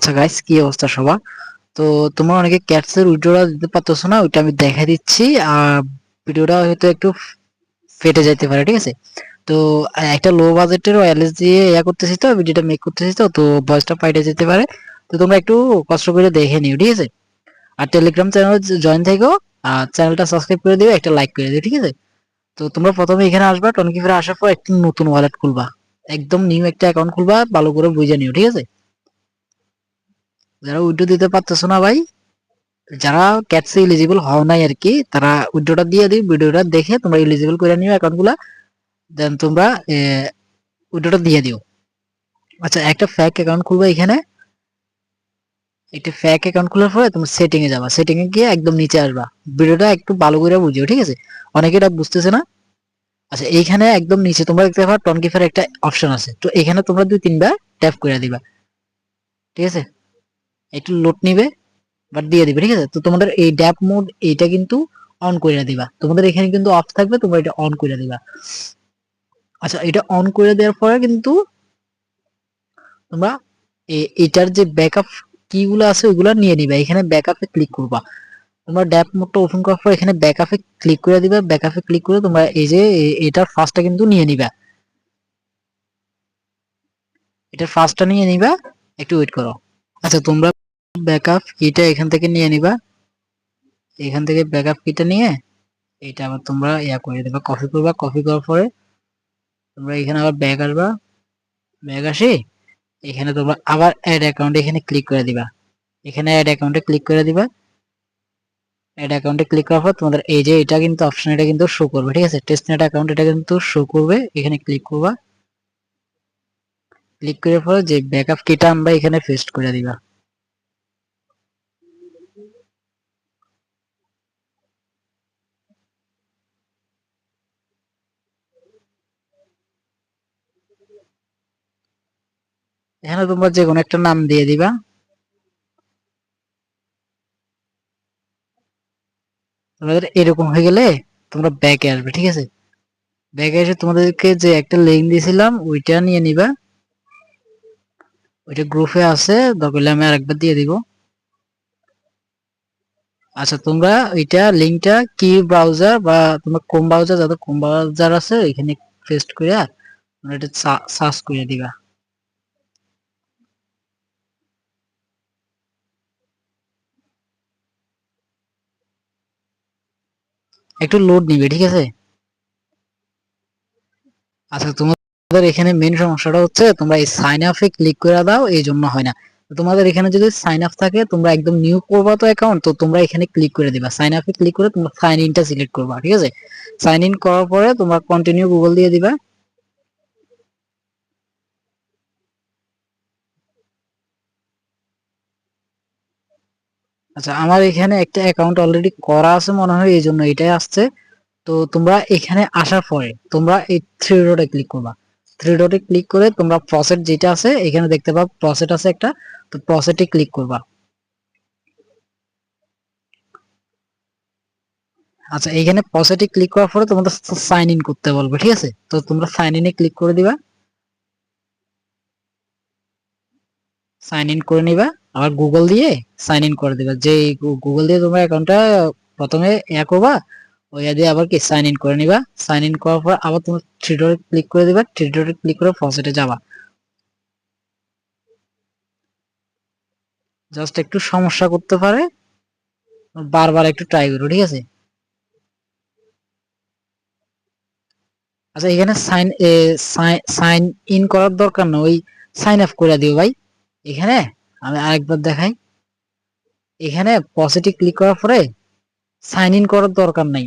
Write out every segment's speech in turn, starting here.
আচ্ছা গাইস কি অবস্থা সবার? তো তোমরা অনেকে ক্যাটস ক্যাটসের উইড্রোটা দিতে পারতেছো না, ওইটা আমি দেখা দিচ্ছি। আর ভিডিওটা হয়তো একটু ফেটে যাইতে পারে, ঠিক আছে? তো একটা লো বাজেটের ওয়্যারলেস দিয়ে ইয়া করতেছি তো ভিডিওটা মেক করতেছি তো তো ভয়েসটা ফাইটে যেতে পারে। তো তোমরা একটু কষ্ট করে দেখে নিও, ঠিক আছে? আর টেলিগ্রাম চ্যানেল জয়েন থেকেও আর চ্যানেলটা সাবস্ক্রাইব করে দিও, একটা লাইক করে দিও, ঠিক আছে? তো তোমরা প্রথমে এখানে আসবা টনকিফারে আসার পর একটি নতুন ওয়ালেট খুলবা। একদম নিউ একটা অ্যাকাউন্ট খুলবা, ভালো করে বুঝে নিও, ঠিক আছে? যারা উইড্রো দিতে পারতেছো না ভাই, যারা ক্যাটসে এলিজিবল হও নাই আর কি, তারা উইড্রোটা দিয়ে দিই, ভিডিওটা দেখে তোমরা এলিজিবল করে নিও অ্যাকাউন্টগুলা দেন তোমরা উইড্রোটা দিয়ে দিও। আচ্ছা একটা ফ্যাক অ্যাকাউন্ট খুলবে এখানে। একটা ফ্যাক অ্যাকাউন্ট খোলার পরে তুমি সেটিং এ যাবা। সেটিং এ গিয়ে একদম নিচে আসবা। ভিডিওটা একটু ভালো করে বুঝিও, ঠিক আছে? অনেকে এটা বুঝতেছে না। আচ্ছা এইখানে একদম নিচে তোমরা দেখতে পাবা টনকিফার একটা অপশন আছে। তো এখানে তোমরা দুই তিনবার ট্যাপ করে দিবা। ঠিক আছে? একটু লোড নিবে বাট দিয়ে দিবে, ঠিক আছে? তো তোমাদের এই ড্যাপ মোড এইটা কিন্তু অন করে দিবা। তোমাদের এখানে কিন্তু অফ থাকবে, তোমরা এটা অন করে দিবা। আচ্ছা এটা অন করে দেওয়ার পরে কিন্তু তোমরা এটার যে ব্যাকআপ কিগুলো আছে, ওইগুলো নিয়ে নিবা। এখানে ব্যাকআপে ক্লিক করবা। তোমরা ড্যাপ মোডটা ওপেন করার পর এখানে ব্যাকআপে ক্লিক করে দিবা। ব্যাকআপে ক্লিক করে তোমরা এই যে এটার ফার্স্টটা কিন্তু নিয়ে নিবা। এটার ফার্স্টটা নিয়ে নিবা। একটু ওয়েট করো। আচ্ছা তোমরা ব্যাকআপ কিটা এখান থেকে নিয়ে নিবা। এখান থেকে ব্যাকআপ কিটা নিয়ে এটা আবার তোমরা ইয়া করে দেবা কপি করবা। কপি করার পরে তোমরা এখানে আবার ব্যাগ আসবা ব্যাগ আসে, এখানে তোমরা আবার অ্যাড অ্যাকাউন্ট এখানে ক্লিক করে দিবা। এখানে অ্যাড অ্যাকাউন্টে ক্লিক করে দিবা। অ্যাড অ্যাকাউন্টে ক্লিক করার পর তোমাদের এই যে এটা কিন্তু অপশন এটা কিন্তু শো করবে, ঠিক আছে? টেস্টনেট অ্যাকাউন্ট এটা কিন্তু শো করবে, এখানে ক্লিক করবা। ক্লিক করার পর যে ব্যাকআপ কিটা আমরা এখানে পেস্ট করে দিবা। এখানে তোমরা যে কোনো একটা নাম দিয়ে দিবা। তোমাদের এরকম হয়ে গেলে তোমরা ব্যাকে আসবে, ঠিক আছে? ব্যাকে এসে তোমাদেরকে যে একটা লিঙ্ক দিয়েছিলাম, ওইটা নিয়ে নিবা। ওইটা গ্রুপে আছে দরকার আমি আরেকবার দিয়ে দিব। আচ্ছা তোমরা ওইটা লিঙ্কটা কি ব্রাউজার বা তোমরা কোন ব্রাউজার যাদের কোন ব্রাউজার আছে, এখানে পেস্ট করে এটা সার্চ করে দিবা। একটু লোড নিবে, ঠিক আছে? আচ্ছা তোমাদের এখানে মেন সমস্যাটা হচ্ছে তোমরা এই সাইন আপে ক্লিক করে দাও, এই জন্য হয় না। তোমাদের এখানে যদি সাইন আপ থাকে, তোমরা একদম নিউ করবা তো অ্যাকাউন্ট তো তোমরা এখানে ক্লিক করে দিবা। সাইন আপে ক্লিক করে তোমরা সাইন ইনটা সিলেক্ট করবা, ঠিক আছে? সাইন ইন করার পরে তোমরা কন্টিনিউ গুগল দিয়ে দিবা। আচ্ছা আমার এখানে একটা অ্যাকাউন্ট অলরেডি করা আছে মনে হয়, এই জন্য এটাই আসছে। তো তোমরা এখানে আসার পরে তোমরা এই থ্রি ডটে ক্লিক করবা। থ্রি ডটে ক্লিক করে তোমরা প্রসেট যেটা আছে, এখানে দেখতে পাবো প্রসেট আছে একটা, তো প্রসেটে ক্লিক করবা। আচ্ছা এখানে প্রসেটে ক্লিক করার পরে তোমাদের সাইন ইন করতে বলবে, ঠিক আছে? তো তোমরা সাইন ইনে ক্লিক করে দিবা। সাইন ইন করে নিবা। আবার গুগল দিয়ে সাইন ইন করে দিবা। যে গুগল দিয়ে তোমরা অ্যাকাউন্টটা প্রথমে ইয়া করবা ওই দিয়ে আবার কি সাইন ইন করে নিবা। সাইন ইন করার পর আবার তুমি থ্রি ডটে ক্লিক করে দিবা। থ্রি ডটে ক্লিক করে ফসেটে যাবা। জাস্ট একটু সমস্যা করতে পারে, বারবার একটু ট্রাই করো, ঠিক আছে? আচ্ছা এখানে সাইন সাইন ইন করার দরকার না, ওই সাইন আপ করে দিও ভাই। এখানে আমি আরেকবার দেখাই। এখানে পজিটিভ ক্লিক করার পরে সাইন ইন করার দরকার নাই।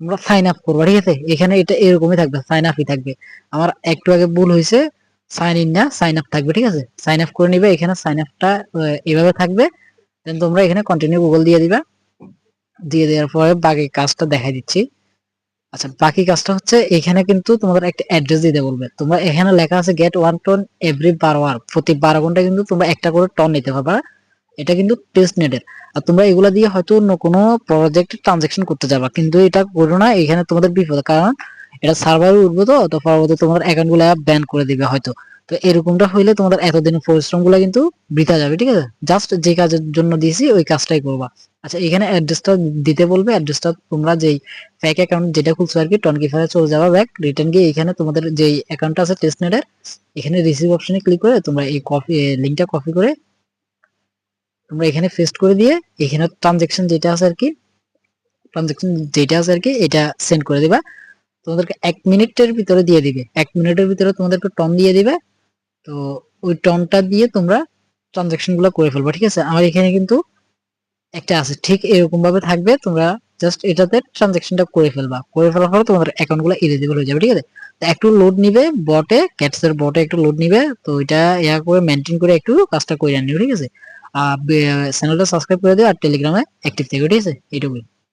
আমরা সাইন আপ করব, ঠিক আছে? এখানে এটা এরকমই থাকবে সাইন আপই থাকবে। আমার একটু আগে ভুল হয়েছে সাইন ইন না সাইন আপ থাকবে, ঠিক আছে? সাইন আপ করে নিবে, এখানে সাইন আপটা এভাবে থাকবে। দেন তোমরা এখানে কন্টিনিউ গুগল দিয়ে দিবা। দিয়ে দেওয়ার পরে বাকি কাজটা দেখাই দিচ্ছি। আচ্ছা বাকি কাজটা হচ্ছে এখানে কিন্তু তোমাদের একটা অ্যাড্রেস দিতে বলবে। তোমরা এখানে লেখা আছে গেট ওয়ান টন এভরি বারো আওয়ার প্রতি বারো ঘণ্টা কিন্তু তোমরা একটা করে টন নিতে পারবা। এটা কিন্তু টেস্ট নেটের। আর তোমরা এগুলা দিয়ে হয়তো অন্য কোনো প্রজেক্ট ট্রানজাকশন করতে যাবা। কিন্তু এটা করো না, এখানে তোমাদের বিপদ। কারণ এটা সার্ভার উঠবো তো তো পরবর্তী তোমাদের অ্যাকাউন্টগুলা ব্যান করে দিবে হয়তো। তো এরকমটা হইলে তোমাদের এতদিনের পরিশ্রমগুলা কিন্তু বৃথা যাবে, ঠিক আছে? জাস্ট যে কাজের জন্য দিয়েছি, ওই কাজটাই করবা। আচ্ছা এখানে অ্যাড্রেসটা দিতে বলবে অ্যাড্রেসটা তোমরা যেই ফেক অ্যাকাউন্ট যেটা খুলছো আর কি টনকিফারে চলে যাবা ব্যাক রিটার্ন গিয়ে এখানে তোমাদের যেই অ্যাকাউন্টটা আছে টেস্টনেটের এখানে রিসিভ অপশনে ক্লিক করে তোমরা এই কপি লিঙ্কটা কপি করে তোমরা এখানে পেস্ট করে দিয়ে এখানে ট্রানজেকশন যেটা আছে আর কি ট্রানজেকশন যেটা আছে আর কি এটা সেন্ড করে দিবা। তোমাদেরকে এক মিনিটের ভিতরে দিয়ে দিবে, এক মিনিটের ভিতরে তোমাদেরকে টন দিয়ে দিবে, তো ওই টনটা দিয়ে তোমরা ট্রানজেকশনগুলো করে ফেলবা, ঠিক আছে? আমার এখানে কিন্তু একটা আছে, ঠিক এরকম ভাবে থাকবে, তোমরা জাস্ট এটাতে ট্রানজেকশনটা করে ফেলবা। করে ফেলার পরে তোমাদের অ্যাকাউন্টগুলো ইলিজিবল হয়ে যাবে, ঠিক আছে? তো একটু লোড নিবে বটে ক্যাটস এর বটে একটু লোড নিবে, তো এটা ইয়া করে মেনটেন করে একটু কাজটা করে নিবে ঠিক আছে? আর চ্যানেলটা সাবস্ক্রাইব করে দিও, আর টেলিগ্রামে অ্যাক্টিভ থেকো, ঠিক আছে? এইটুকুই।